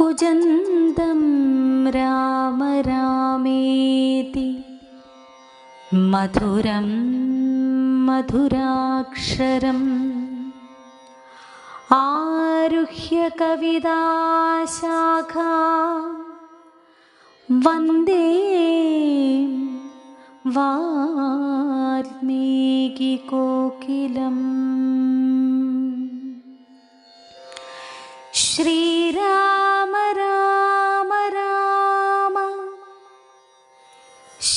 കുജന്തം രാമ രാമേതി മധുരം മധുരാക്ഷരം. ആരുഹ്യ കവിതാശാഖ. വന്ദേ വാൽമീകികോകിലം ശ്രീരാ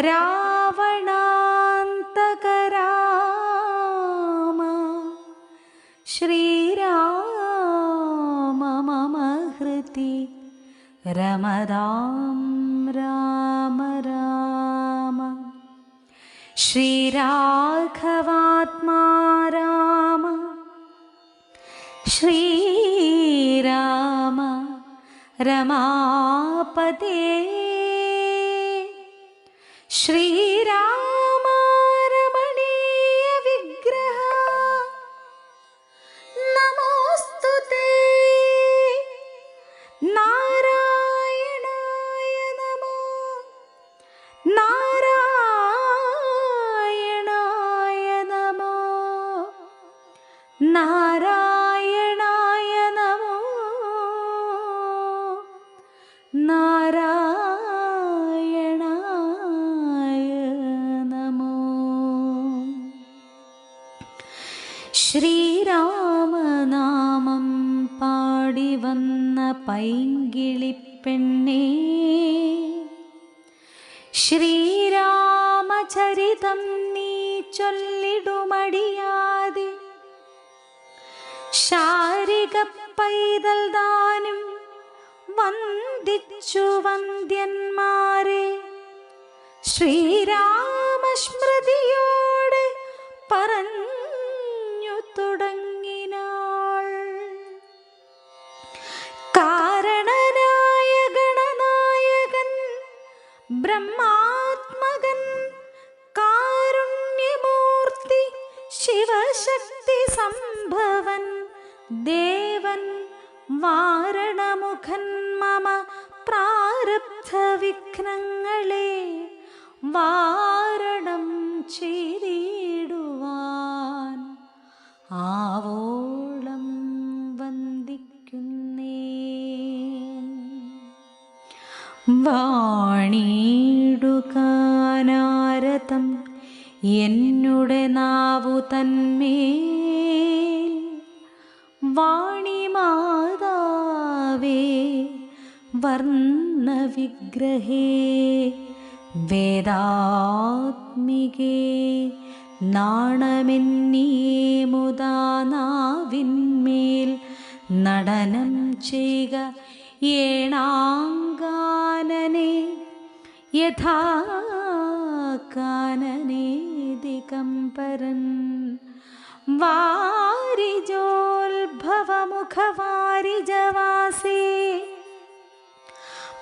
रावणान्तकराम। श्रीराम मम हृति रमदां राम राम। श्रीराघवात्मा राम। श्रीराम रमापते श्रीराम ശ്രീരാമനാമം പാടി വന്ന പൈങ്കിളിപ്പെണ്ണേ. ശ്രീരാമചരിതം നീ ചൊല്ലിടുമടിയാതെ. ശാരിക പൈതൽ ദാനം വന്ദിച്ചു വന്ദ്യന്മാരെ. ശ്രീരാമസ്മൃതിയോടെ ബ്രഹ്മാത്മകൻ കാരുണ്യമൂർത്തി ശിവശക്തി സംഭവൻ ദേവൻ വാരണമുഖൻ മമ പ്രാരബ്ധ വിഘ്നങ്ങളെ വാരണം വാണിടുകാനാരതം എന്നുടെ നാവു തന്മേൽ. വാണിമാതാവേ വർണവിഗ്രഹേ വേദാത്മികേ നാണമെന്നീ മുതാ നാവിന്മേൽ നടനം ചെയ്യുക ഏണാങ്കാനനെ യഥാ കാനനേ ദിഗംബരൻ വാരിജോത്ഭവമുഖവാരിജവാസേ.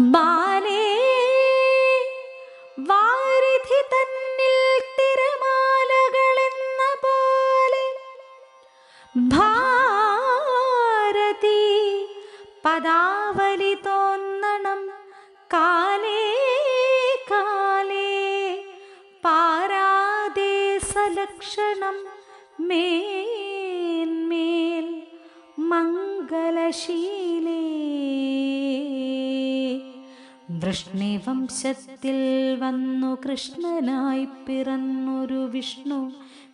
ബാലേ വാരിധി തന്നിൽ തിരമാലകളെന്ന പോലെ. ഭാരതി പദാവലി ഭക്ഷണം മേന്മേൽ മംഗലശീലേ വൃഷ്ണിവംശത്തിൽ വന്നു കൃഷ്ണനായി പിറന്നൊരു വിഷ്ണു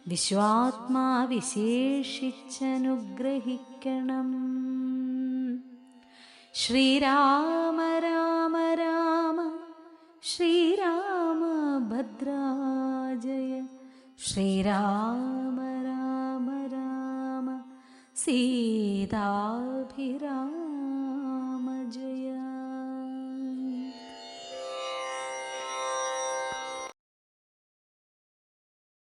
വിശ്വാത്മാ വിശേഷിച്ചനുഗ്രഹിക്കണം. ശ്രീരാമ രാമ രാമ ശ്രീരാമ ഭദ്രാ श्रीराम राम राम। सीताभिराम।